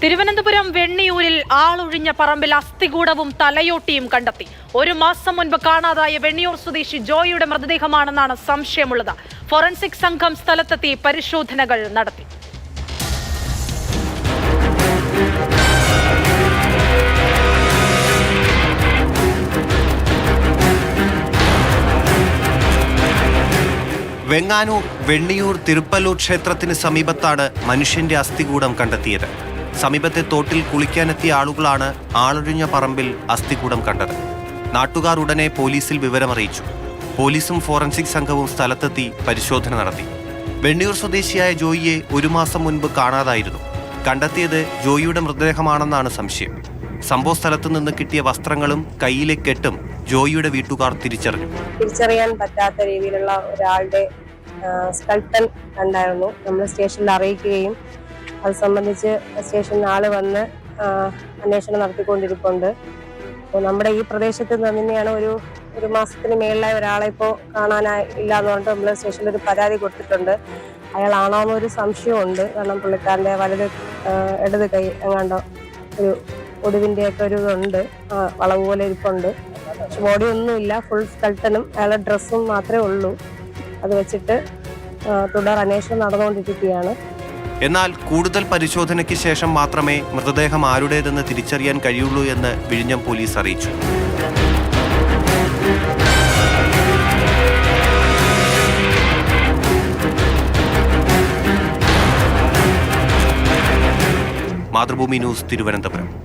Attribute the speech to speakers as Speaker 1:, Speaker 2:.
Speaker 1: തിരുവനന്തപുരം വെണ്ണിയൂരിൽ ആളൊഴിഞ്ഞ പറമ്പിൽ അസ്ഥികൂടവും തലയോട്ടിയും കണ്ടെത്തി. ഒരു മാസം മുൻപ് കാണാതായ വെണ്ണിയൂർ സ്വദേശി ജോയിയുടെ മൃതദേഹമാണെന്നാണ് സംശയമുള്ളത്. ഫോറൻസിക് സംഘം സ്ഥലത്തെത്തി പരിശോധനകൾ നടത്തി.
Speaker 2: വെങ്ങാനൂർ വെണ്ണിയൂർ തിരുപ്പല്ലൂർ ക്ഷേത്രത്തിന് സമീപത്താണ് മനുഷ്യന്റെ അസ്ഥികൂടം കണ്ടെത്തിയത്. സമീപത്തെ തോട്ടിൽ കുളിക്കാനെത്തിയ ആളുകളാണ് ആളൊഴിഞ്ഞ പറമ്പിൽ അസ്ഥികൂടം കണ്ടത്. നാട്ടുകാർ ഉടനെ പോലീസിൽ വിവരമറിയിച്ചു. പോലീസും ഫോറൻസിക് സംഘവും സ്ഥലത്തെത്തി പരിശോധന നടത്തി. വെണ്ണിയൂർ സ്വദേശിയായ ജോയിയെ ഒരു മാസം മുൻപ് കാണാതായിരുന്നു. കണ്ടെത്തിയത് ജോയിയുടെ മൃതദേഹമാണെന്നാണ് സംശയം. സംഭവ സ്ഥലത്തു നിന്ന് കിട്ടിയ വസ്ത്രങ്ങളും കയ്യിലെ കെട്ടും ജോയിയുടെ വീട്ടുകാർ തിരിച്ചറിഞ്ഞു.
Speaker 3: തിരിച്ചറിയാൻ പറ്റാത്ത രീതിയിലുള്ള ഒരാളുടെ സ്കൾട്ടൻ കണ്ടായിരുന്നു. നമ്മൾ സ്റ്റേഷനിൽ അറിയിക്കുകയും അത് സംബന്ധിച്ച് സ്റ്റേഷനിൽ ആൾ വന്ന് അന്വേഷണം നടത്തിക്കൊണ്ടിരിപ്പുണ്ട്. അപ്പോൾ നമ്മുടെ ഈ പ്രദേശത്ത് നിന്ന് തന്നെയാണ് ഒരു ഒരു മാസത്തിന് മേളിലായ ഒരാളെ ഇപ്പോൾ കാണാനായി ഇല്ല എന്ന് പറഞ്ഞിട്ട് നമ്മൾ സ്റ്റേഷനിൽ ഒരു പരാതി കൊടുത്തിട്ടുണ്ട്. അയാളാണോ എന്നൊരു സംശയമുണ്ട്. കാരണം പുള്ളിക്കാരന്റെ വലത് ഇടത് കൈ എങ്ങാണ്ടോ ഒരു ഒടുവിന്റെ ഒക്കെ ഒരു ഇതുണ്ട്. വളവ് പോലെ ഇരിപ്പുണ്ട്. പക്ഷെ ബോഡി ഒന്നുമില്ല ഫുൾ സ്കൾട്ടനും അയാളുടെ ഡ്രസ്സും മാത്രമേ ഉള്ളൂ. അത് വെച്ചിട്ട് തുടർ അന്വേഷണം നടന്നുകൊണ്ടിരിക്കുകയാണ്.
Speaker 2: എന്നാൽ കൂടുതൽ പരിശോധനയ്ക്ക് ശേഷം മാത്രമേ മൃതദേഹം ആരുടേതെന്ന് തിരിച്ചറിയാൻ കഴിയുള്ളൂ എന്ന് വിഴിഞ്ഞം പോലീസ് അറിയിച്ചു. മാതൃഭൂമി ന്യൂസ് തിരുവനന്തപുരം.